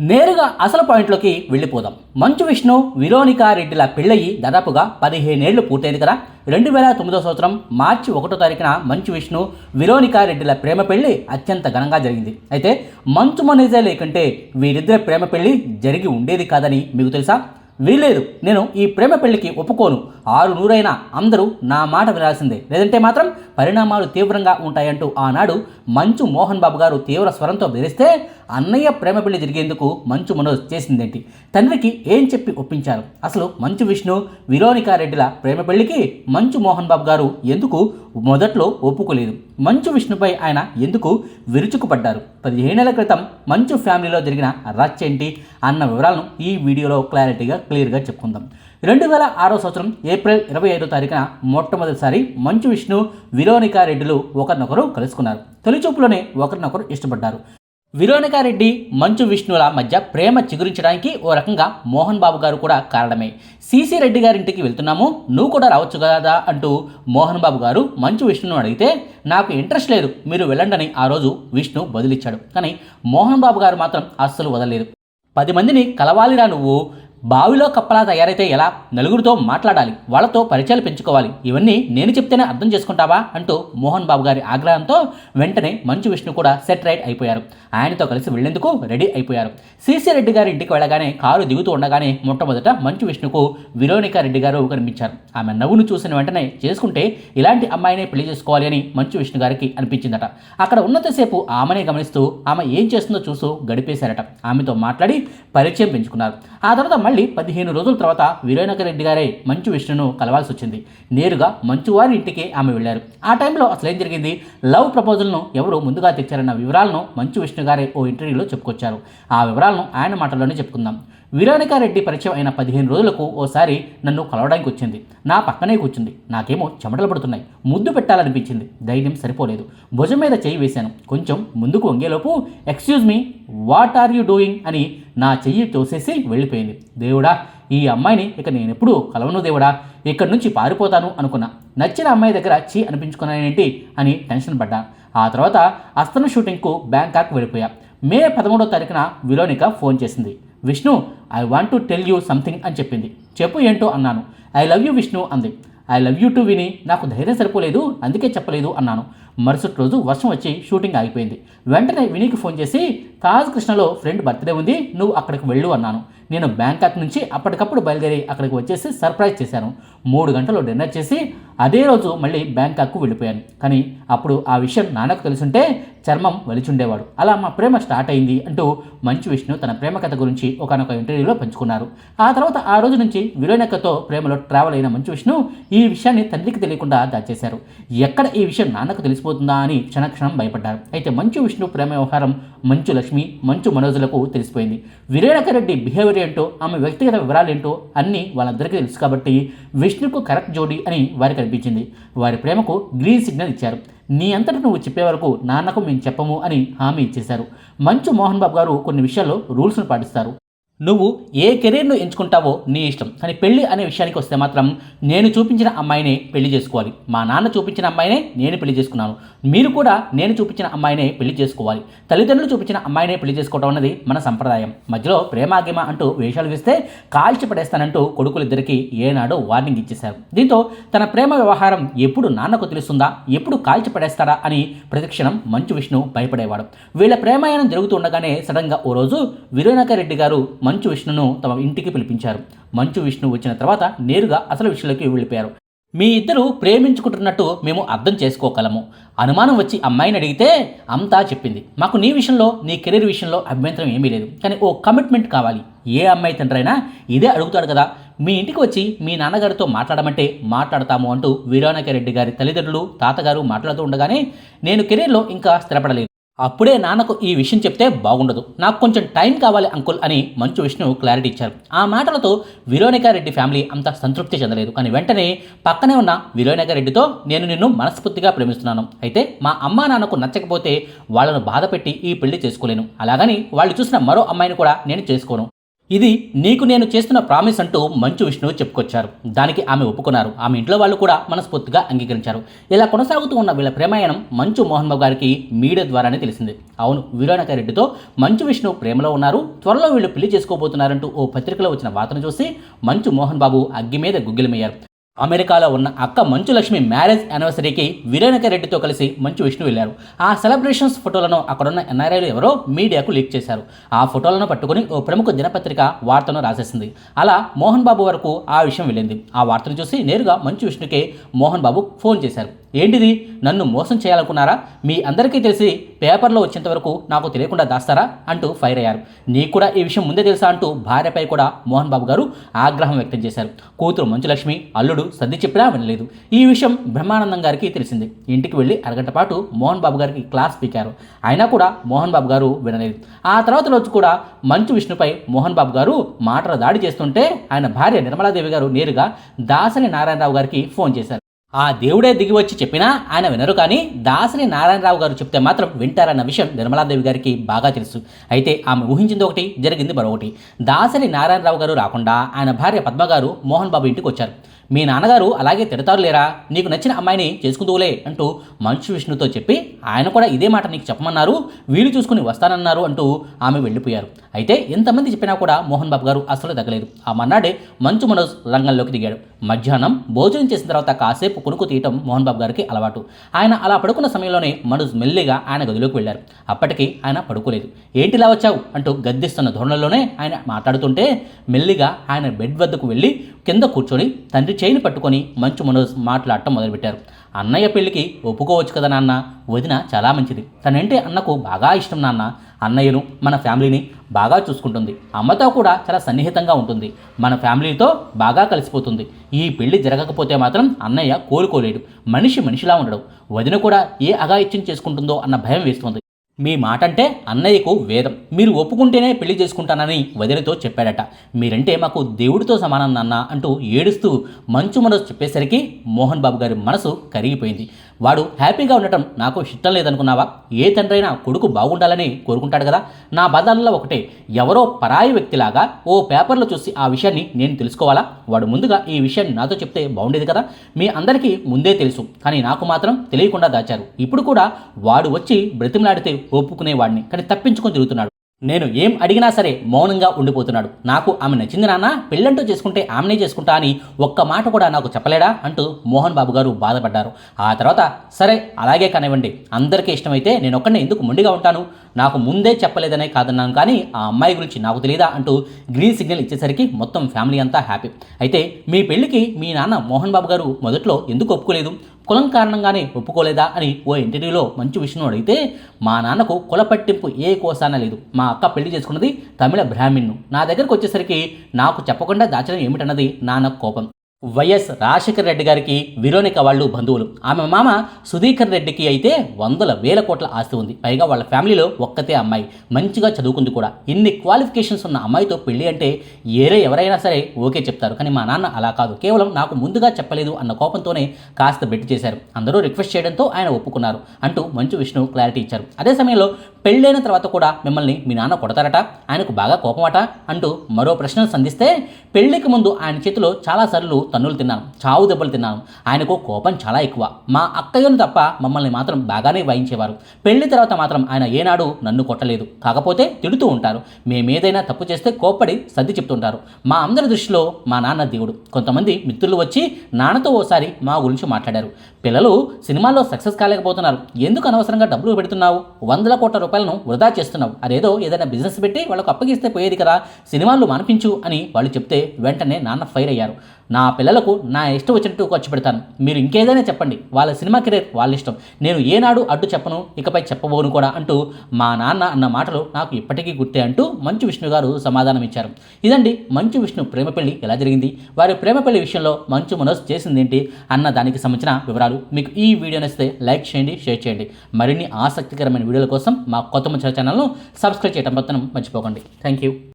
నేరుగా అసలు పాయింట్లోకి వెళ్ళిపోదాం. మంచు విష్ణు విరోనికా రెడ్డిల పెళ్ళయి దాదాపుగా పదిహేనేళ్ళు పూర్తయింది కదా. రెండు వేల తొమ్మిదో సంవత్సరం మార్చి ఒకటో తారీఖున మంచు విష్ణు విరోనికా రెడ్డిల ప్రేమ పెళ్ళి అత్యంత ఘనంగా జరిగింది. అయితే మంచు మనీజే లేకుంటే వీరిద్దరి ప్రేమ పెళ్ళి జరిగి ఉండేది కాదని మీకు తెలుసా? వీల్లేదు నేను ఈ ప్రేమ పెళ్ళికి ఒప్పుకోను. ఆరు నూరైనా అందరూ నా మాట వినాల్సిందే. లేదంటే మాత్రం పరిణామాలు తీవ్రంగా ఉంటాయంటూ ఆనాడు మంచు మోహన్ బాబు గారు తీవ్ర స్వరంతో బెదిరిస్తే అన్నయ్య ప్రేమ పెళ్ళి జరిగేందుకు మంచు మనోజ్ చేసిందేంటి? తండ్రికి ఏం చెప్పి ఒప్పించారు? అసలు మంచు విష్ణు విరోనికా రెడ్డిల ప్రేమ పెళ్ళికి మంచు మోహన్ బాబు గారు ఎందుకు మొదట్లో ఒప్పుకోలేదు? మంచు విష్ణుపై ఆయన ఎందుకు విరుచుకుపడ్డారు? పదిహేనేళ్ళ క్రితం మంచు ఫ్యామిలీలో జరిగిన రచ్చేంటి అన్న వివరాలను ఈ వీడియోలో క్లారిటీగా క్లియర్గా చెప్పుకుందాం. రెండు వేల ఆరో సంవత్సరం ఏప్రిల్ ఇరవై ఐదో తారీఖున మొట్టమొదటిసారి మంచు విష్ణు విరోనికా రెడ్డిలు ఒకరినొకరు కలుసుకున్నారు. తొలి చూపులోనే ఒకరినొకరు ఇష్టపడ్డారు. విరోనికారెడ్డి మంచు విష్ణుల మధ్య ప్రేమ చిగురించడానికి ఓ రకంగా మోహన్ బాబు గారు కూడా కారణమే. సీసీ రెడ్డి గారింటికి వెళ్తున్నాము నువ్వు కూడా రావచ్చు కదా అంటూ మోహన్ బాబు గారు మంచు విష్ణును అడిగితే నాకు ఇంట్రెస్ట్ లేదు మీరు వెళ్ళండని ఆ రోజు విష్ణు బదిలిచ్చాడు. కానీ మోహన్ బాబు గారు మాత్రం అస్సలు వదలలేదు. పది మందిని కలవాలిరా నువ్వు బావిలో కప్పలా తయారైతే ఎలా? నలుగురితో మాట్లాడాలి వాళ్ళతో పరిచయాలు పెంచుకోవాలి. ఇవన్నీ నేను చెప్తేనే అర్థం చేసుకుంటావా? అంటూ మోహన్ బాబు గారి ఆగ్రహంతో వెంటనే మంచు విష్ణు కూడా సెట్ రైట్ అయిపోయారు. ఆయనతో కలిసి వెళ్ళేందుకు రెడీ అయిపోయారు. సీసీ రెడ్డి గారి ఇంటికి వెళ్ళగానే కారు దిగుతూ ఉండగానే మొట్టమొదట మంచు విష్ణుకు విరోనికా రెడ్డి గారు కనిపించారు. ఆమె నవ్వును చూసిన వెంటనే చేసుకుంటే ఇలాంటి అమ్మాయినే పెళ్ళి చేసుకోవాలి అని మంచు విష్ణు గారికి అనిపించిందట. అక్కడ ఉన్నంతసేపు ఆమెనే గమనిస్తూ ఆమె ఏం చేస్తుందో చూస్తూ గడిపేశారట. ఆమెతో మాట్లాడి పరిచయం పెంచుకున్నారు. ఆ తర్వాత మళ్ళీ పదిహేను రోజుల తర్వాత వీరేణక రెడ్డి గారే మంచు విష్ణును కలవాల్సి వచ్చింది నేరుగా మంచు వారి ఇంటికి ఆమె వెళ్ళారు. ఆ టైంలో అసలు ఏం జరిగింది? లవ్ ప్రపోజల్ను ఎవరు ముందుగా తెచ్చారన్న వివరాలను మంచు విష్ణు గారే ఓ ఇంటర్వ్యూలో చెప్పుకొచ్చారు. ఆ వివరాలను ఆయన మాటల్లోనే చెప్పుకుందాం. రెడ్డి పరిచయం అయిన పదిహేను రోజులకు ఓసారి నన్ను కలవడానికి వచ్చింది. నా పక్కనే కూర్చుంది. నాకేమో చెమటలు పడుతున్నాయి. ముద్దు పెట్టాలనిపించింది. ధైర్యం సరిపోలేదు. భుజం మీద చేయి వేశాను. కొంచెం ముందుకు వంగేలోపు excuse me what are you doing అని నా చెయ్యి తోసేసి వెళ్ళిపోయింది. దేవుడా ఈ అమ్మాయిని ఇక నేను ఎప్పుడు కలవను దేవుడా. ఇక్కడి నుంచి పారిపోతాను అనుకున్నా. నచ్చిన అమ్మాయి దగ్గర చీ అనిపించుకున్నానేంటి అని టెన్షన్ పడ్డా. ఆ తర్వాత అస్తన షూటింగ్కు బ్యాంకాక్ వెళ్ళిపోయా. మే పదమూడో తారీఖున విలోనిక ఫోన్ చేసింది. Vishnu I want to tell you something అని చెప్పింది. చెప్పు ఏంటో అన్నాను. ఐ లవ్ యూ విష్ణు అంది. ఐ లవ్ యూ టు విని నాకు ధైర్యం సరిపోలేదు అందుకే చెప్పలేదు అన్నాను. మరుసటి రోజు వర్షం వచ్చి షూటింగ్ ఆగిపోయింది. వెంటనే వినీకి ఫోన్ చేసి తాజ్ కృష్ణలో ఫ్రెండ్ బర్త్డే ఉంది నువ్వు అక్కడికి వెళ్ళు అన్నాను. నేను బ్యాంకాక్ నుంచి అప్పటికప్పుడు బయలుదేరి అక్కడికి వచ్చేసి సర్ప్రైజ్ చేశాను. మూడు గంటలు డిన్నర్ చేసి అదే రోజు మళ్ళీ బ్యాంకాక్కు వెళ్ళిపోయాను. కానీ అప్పుడు ఆ విషయం నాన్నకు తెలుసుంటే చర్మం వలిచుండేవాడు. అలా మా ప్రేమ స్టార్ట్ అయింది అంటూ మంచు విష్ణు తన ప్రేమ కథ గురించి ఒకనొక ఇంటర్వ్యూలో పంచుకున్నారు. ఆ తర్వాత ఆ రోజు నుంచి విలోనక్కతో ప్రేమలో ట్రావెల్ అయిన మంచు విష్ణు ఈ విషయాన్ని తండ్రికి తెలియకుండా దాచేశారు. ఎక్కడ ఈ విషయం నాన్నకు తెలిసిపోతుందా అని క్షణక్షణం భయపడ్డారు. అయితే మంచు విష్ణు ప్రేమ వ్యవహారం మంచు లక్ష్మి మంచు మనోజులకు తెలిసిపోయింది. వీరేణకరెడ్డి బిహేవియర్ ఏంటో ఆమె వ్యక్తిగత వివరాలు ఏంటో అన్నీ వాళ్ళందరికీ తెలుసు కాబట్టి విష్ణుకు కరెక్ట్ జోడీ అని వారికి అనిపించింది. వారి ప్రేమకు గ్రీన్ సిగ్నల్ ఇచ్చారు. నీ అంతటి నువ్వు చెప్పే వరకు నాన్నకు మేము చెప్పము అని హామీ ఇచ్చేశారు. మంచు మోహన్ బాబు గారు కొన్ని విషయాల్లో రూల్స్ను పాటిస్తారు. నువ్వు ఏ కెరీర్ను ఎంచుకుంటావో నీ ఇష్టం. కానీ పెళ్ళి అనే విషయానికి వస్తే మాత్రం నేను చూపించిన అమ్మాయినే పెళ్ళి చేసుకోవాలి. మా నాన్న చూపించిన అమ్మాయినే నేను పెళ్ళి చేసుకున్నాను. మీరు కూడా నేను చూపించిన అమ్మాయినే పెళ్ళి చేసుకోవాలి. తల్లిదండ్రులు చూపించిన అమ్మాయినే పెళ్ళి చేసుకోవడం అన్నది మన సంప్రదాయం. మధ్యలో ప్రేమాగిమ అంటూ వేషాలు వేస్తే కాల్చి పడేస్తానంటూ కొడుకులిద్దరికీ ఏనాడో వార్నింగ్ ఇచ్చేశారు. దీంతో తన ప్రేమ వ్యవహారం ఎప్పుడు నాన్నకు తెలుస్తుందా ఎప్పుడు కాల్చి పడేస్తారా అని ప్రతిక్షణం మంచు విష్ణు భయపడేవాడు. వీళ్ళ ప్రేమాయణం జరుగుతుండగానే సడన్గా ఓ రోజు వీరేణక రెడ్డి గారు మంచు విష్ణును తమ ఇంటికి పిలిపించారు. మంచు విష్ణు వచ్చిన తర్వాత నేరుగా అసలు విషయంలోకి వెళ్ళిపోయారు. మీ ఇద్దరు ప్రేమించుకుంటున్నట్టు మేము అర్థం చేసుకోగలము. అనుమానం వచ్చి అమ్మాయిని అడిగితే అంతా చెప్పింది. మాకు నీ విషయంలో నీ కెరీర్ విషయంలో అభ్యంతరం ఏమీ లేదు. కానీ ఓ కమిట్మెంట్ కావాలి. ఏ అమ్మాయి తండ్రైనా ఇదే అడుగుతాడు కదా. మీ ఇంటికి వచ్చి మీ నాన్నగారితో మాట్లాడమంటే మాట్లాడతాము అంటూ వీరానకరెడ్డి గారి తల్లిదండ్రులు తాతగారు మాట్లాడుతూ ఉండగానే నేను కెరీర్లో ఇంకా స్థిరపడలేదు. అప్పుడే నాన్నకు ఈ విషయం చెప్తే బాగుండదు. నాకు కొంచెం టైం కావాలి అంకుల్ అని మంచు విష్ణు క్లారిటీ ఇచ్చారు. ఆ మాటలతో విరోనికా రెడ్డి ఫ్యామిలీ అంత సంతృప్తి చెందలేదు. కానీ వెంటనే పక్కనే ఉన్న విరోనికా రెడ్డితో నేను నిన్ను మనస్ఫూర్తిగా ప్రేమిస్తున్నాను. అయితే మా అమ్మా నాన్నకు నచ్చకపోతే వాళ్ళను బాధపెట్టి ఈ పెళ్ళి చేసుకోలేను. అలాగని వాళ్ళు చూసిన మరో అమ్మాయిని కూడా నేను చేసుకోను. ఇది నీకు నేను చేస్తున్న ప్రామిస్ అంటూ మంచు విష్ణు చెప్పుకొచ్చారు. దానికి ఆమె ఒప్పుకున్నారు. ఆమె ఇంట్లో వాళ్ళు కూడా మనస్ఫూర్తిగా అంగీకరించారు. ఇలా కొనసాగుతూ ఉన్న వీళ్ళ ప్రేమాయణం మంచు మోహన్ బాబు గారికి మీడియా ద్వారానే తెలిసింది. అవును వీరానక రెడ్డితో మంచు విష్ణు ప్రేమలో ఉన్నారు. త్వరలో వీళ్ళు పెళ్ళి చేసుకోబోతున్నారంటూ ఓ పత్రికలో వచ్చిన వార్తను చూసి మంచు మోహన్ బాబు అగ్గి మీద గుగ్గిలమయ్యారు. అమెరికాలో ఉన్న అక్క మంచు లక్ష్మి మ్యారేజ్ యానివర్సరీకి వీరేనక రెడ్డితో కలిసి మంచు విష్ణు వెళ్ళారు. ఆ సెలబ్రేషన్స్ ఫోటోలను అక్కడున్న ఎన్ఆర్ఐలు ఎవరో మీడియాకు లీక్ చేశారు. ఆ ఫోటోలను పట్టుకుని ఓ ప్రముఖ దినపత్రిక వార్తను రాసేసింది. అలా మోహన్ బాబు వరకు ఆ విషయం వెళ్ళింది. ఆ వార్తను చూసి నేరుగా మంచు విష్ణుకే మోహన్ బాబు ఫోన్ చేశారు. ఏంటిది? నన్ను మోసం చేయాలనుకున్నారా? మీ అందరికీ తెలిసి పేపర్లో వచ్చేంత వరకు నాకు తెలియకుండా దాస్తారా? అంటూ ఫైర్ అయ్యారు. నీకు కూడా ఈ విషయం ముందే తెలుసా? అంటూ భార్యపై కూడా మోహన్ బాబు గారు ఆగ్రహం వ్యక్తం చేశారు. కూతురు మంచులక్ష్మి అల్లుడు సర్ది చెప్పినా వినలేదు. ఈ విషయం బ్రహ్మానందం గారికి తెలిసింది. ఇంటికి వెళ్ళి అరగంట పాటు మోహన్ బాబు గారికి క్లాస్ పీకారు. అయినా కూడా మోహన్ బాబు గారు వినలేదు. ఆ తర్వాత రోజు కూడా మంచు విష్ణుపై మోహన్ బాబు గారు మాటల దాడి చేస్తుంటే ఆయన భార్య నిర్మలాదేవి గారు నేరుగా దాసరి నారాయణరావు గారికి ఫోన్ చేశారు. ఆ దేవుడే దిగి వచ్చి చెప్పినా ఆయన వినరు కానీ దాసరి నారాయణరావు గారు చెప్తే మాత్రం వింటారన్న విషయం నిర్మలాదేవి గారికి బాగా తెలుసు. అయితే ఆమె ఊహించింది ఒకటి జరిగింది మరొకటి. దాసరి నారాయణరావు గారు రాకుండా ఆయన భార్య పద్మ గారు మోహన్ బాబు ఇంటికి వచ్చారు. మీ నాన్నగారు అలాగే తిడతారు లేరా? నీకు నచ్చిన అమ్మాయిని చేసుకుందువులే అంటూ మంచు విష్ణుతో చెప్పి ఆయన కూడా ఇదే మాట నీకు చెప్పమన్నారు వీలు చూసుకుని వస్తానన్నారు అంటూ ఆమె వెళ్ళిపోయారు. అయితే ఎంతమంది చెప్పినా కూడా మోహన్ బాబు గారు అస్సలు తగ్గలేదు. ఆ మన్నాడే మంచు మనోజ్ రంగంలోకి దిగాడు. మధ్యాహ్నం భోజనం చేసిన తర్వాత కాసేపు కొనుక్కు తీయటం మోహన్ బాబు గారికి అలవాటు. ఆయన అలా పడుకున్న సమయంలోనే మనోజ్ మెల్లిగా ఆయన గదిలోకి వెళ్ళారు. అప్పటికి ఆయన పడుకోలేదు. ఏంటిలా వచ్చావు? అంటూ గద్దిస్తున్న ధోరణిలోనే ఆయన మాట్లాడుతుంటే మెల్లిగా ఆయన బెడ్ వద్దకు వెళ్ళి కింద కూర్చొని తండ్రి చేయిని పట్టుకొని మంచు మనోజ్ మాట్లాడటం మొదలుపెట్టారు. అన్నయ్య పెళ్ళికి ఒప్పుకోవచ్చు కదా నాన్న? వదిన చాలా మంచిది. తనంటే అన్నకు బాగా ఇష్టం నాన్న. అన్నయ్యను మన ఫ్యామిలీని బాగా చూసుకుంటుంది. అమ్మతో కూడా చాలా సన్నిహితంగా ఉంటుంది. మన ఫ్యామిలీతో బాగా కలిసిపోతుంది. ఈ పెళ్ళి జరగకపోతే మాత్రం అన్నయ్య కోలుకోలేడు. మనిషి మనిషిలా ఉండడు. వదిన కూడా ఏ అఘాయిత్యం చేసుకుంటుందో అన్న భయం వేస్తుంది. మీ మాట అంటే అన్నయ్యకు వేదం. మీరు ఒప్పుకుంటేనే పెళ్ళి చేసుకుంటానని వదినతో చెప్పాడట. మీరంటే మాకు దేవుడితో సమానం నాన్న అంటూ ఏడుస్తూ మంచు మనసు చెప్పేసరికి మోహన్ బాబు గారి మనసు కరిగిపోయింది. వాడు హ్యాపీగా ఉండటం నాకు ఇష్టం లేదనుకున్నావా? ఏ తండ్రైనా కొడుకు బాగుండాలని కోరుకుంటాడు కదా? నా బంధాలలో ఒకటే. ఎవరో పరాయి వ్యక్తిలాగా ఓ పేపర్లో చూసి ఆ విషయాన్ని నేను తెలుసుకోవాలా? వాడు ముందుగా ఈ విషయాన్ని నాతో చెప్తే బాగుండేది కదా? మీ అందరికీ ముందే తెలుసు కానీ నాకు మాత్రం తెలియకుండా దాచారు. ఇప్పుడు కూడా వాడు వచ్చి బ్రతిమలాడితే ఒప్పుకునేవాడిని కానీ తప్పించుకొని తిరుగుతున్నాడు. నేను ఏం అడిగినా సరే మౌనంగా ఉండిపోతున్నాడు. నాకు ఆమె నచ్చింది నాన్న పెళ్ళంటూ చేసుకుంటే ఆమెనే చేసుకుంటా అని ఒక్క మాట కూడా నాకు చెప్పలేడా అంటూ మోహన్ బాబు గారు బాధపడ్డారు. ఆ తర్వాత సరే అలాగే కానివ్వండి. అందరికీ ఇష్టమైతే నేను ఒక్కడిని ఎందుకు ముండిగా ఉంటాను? నాకు ముందే చెప్పలేదనే కాదన్నాను కానీ ఆ అమ్మాయి గురించి నాకు తెలియదా అంటూ గ్రీన్ సిగ్నల్ ఇచ్చేసరికి మొత్తం ఫ్యామిలీ అంతా హ్యాపీ. అయితే మీ పెళ్ళికి మీ నాన్న మోహన్ బాబు గారు మొదట్లో ఎందుకు ఒప్పుకోలేదు? కులం కారణంగానే ఒప్పుకోలేదా అని ఓ ఇంటర్వ్యూలో మంచు విష్ణు అడిగితే మా నాన్నకు కుల పట్టింపు ఏ కోసాన లేదు. మా అక్క పెళ్ళి చేసుకున్నది తమిళ బ్రాహ్మిన్ను నా దగ్గరకు వచ్చేసరికి నాకు చెప్పకుండా దాచడం ఏమిటన్నది నాన్న కోపం. వైఎస్ రాజశేఖర్ రెడ్డి గారికి విరోనిక వాళ్ళు బంధువులు. ఆమె మామ సుధీకర్ రెడ్డికి అయితే వందల వేల కోట్ల ఆస్తి ఉంది. పైగా వాళ్ళ ఫ్యామిలీలో ఒక్కతే అమ్మాయి. మంచిగా చదువుకుంది కూడా. ఇన్ని క్వాలిఫికేషన్స్ ఉన్న అమ్మాయితో పెళ్ళి అంటే ఏరే ఎవరైనా సరే ఓకే చెప్తారు. కానీ మా నాన్న అలా కాదు. కేవలం నాకు ముందుగా చెప్పలేదు అన్న కోపంతోనే కాస్త బెట్టి చేశారు. అందరూ రిక్వెస్ట్ చేయడంతో ఆయన ఒప్పుకున్నారు అంటూ మంచు విష్ణు క్లారిటీ ఇచ్చారు. అదే సమయంలో పెళ్ళైన తర్వాత కూడా మిమ్మల్ని మీ నాన్న కొడతారట? ఆయనకు బాగా కోపమట? అంటూ మరో ప్రశ్నను సంధిస్తే పెళ్ళికి ముందు ఆయన చేతిలో చాలాసార్లు తన్నులు తిన్నాను చావు దెబ్బలు తిన్నాను ఆయనకు కోపం చాలా ఎక్కువ. మా అక్కయ్యను తప్ప మమ్మల్ని మాత్రం బాగానే వాయించేవారు. పెళ్ళి తర్వాత మాత్రం ఆయన ఏనాడు నన్ను కొట్టలేదు. కాకపోతే తిడుతూ ఉంటారు. మేమేదైనా తప్పు చేస్తే కోప్పడి సర్ది చెప్తుంటారు. మా అందరి దృష్టిలో మా నాన్న దేవుడు. కొంతమంది మిత్రులు వచ్చి నాన్నతో ఓసారి మా గురించి మాట్లాడారు. పిల్లలు సినిమాల్లో సక్సెస్ కాలేకపోతున్నారు. ఎందుకు అనవసరంగా డబ్బులు పెడుతున్నావు? వందల కోట్ల రూపాయలను వృధా చేస్తున్నావు. అదేదో ఏదైనా బిజినెస్ పెట్టి వాళ్ళకు అప్పగిస్తే పోయేది కదా సినిమాలు మానిపించు అని వాళ్ళు చెప్తే వెంటనే నాన్న ఫైర్ అయ్యారు. నా పిల్లలకు నా ఇష్టం వచ్చినట్టు ఖర్చు పెడతాను. మీరు ఇంకేదైనా చెప్పండి. వాళ్ళ సినిమా కెరీర్ వాళ్ళ ఇష్టం. నేను ఏనాడు అడ్డు చెప్పను ఇకపై చెప్పబోను కూడా అంటూ మా నాన్న అన్న మాటలు నాకు ఇప్పటికీ గుర్తే అంటూ మంచు విష్ణు గారు సమాధానం ఇచ్చారు. ఇదండి మంచు విష్ణు ప్రేమ పెళ్ళి ఎలా జరిగింది? వారి ప్రేమ పెళ్ళి విషయంలో మంచు మనోజ్ చేసిందేంటి అన్న దానికి సంబంధించిన వివరాలు మీకు ఈ వీడియో నచ్చితే లైక్ చేయండి షేర్ చేయండి. మరిన్ని ఆసక్తికరమైన వీడియోల కోసం మా కొత్త ముచ్చల ఛానల్ను సబ్స్క్రైబ్ చేయడం మాత్రం మర్చిపోకండి. Thank you